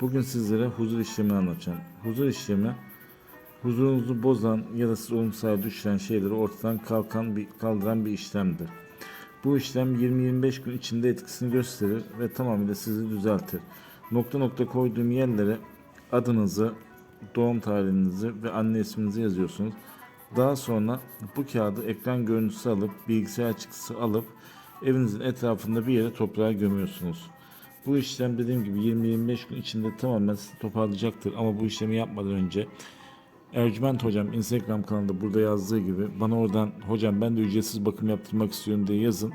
Bugün sizlere huzur işlemini anlatacağım. Huzur işlemi huzurunuzu bozan ya da sizi olumsuz düşüren şeyleri ortadan kalkan bir, kaldıran bir işlemdir. Bu işlem 20-25 gün içinde etkisini gösterir ve tamamıyla sizi düzeltir. Nokta nokta koyduğum yerlere adınızı, doğum tarihinizi ve anne isminizi yazıyorsunuz. Daha sonra bu kağıdı ekran görüntüsü alıp bilgisayar çıktısı alıp evinizin etrafında bir yere toprağa gömüyorsunuz. Bu işlem dediğim gibi 20-25 gün içinde tamamen sizi toparlayacaktır ama bu işlemi yapmadan önce Ercüment Hocam Instagram kanalında burada yazdığı gibi bana oradan hocam ben de ücretsiz bakım yaptırmak istiyorum diye yazın.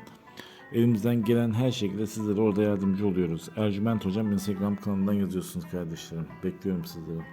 Elimizden gelen her şekilde sizlere orada yardımcı oluyoruz. Ercüment Hocam Instagram kanalından yazıyorsunuz kardeşlerim. Bekliyorum sizleri.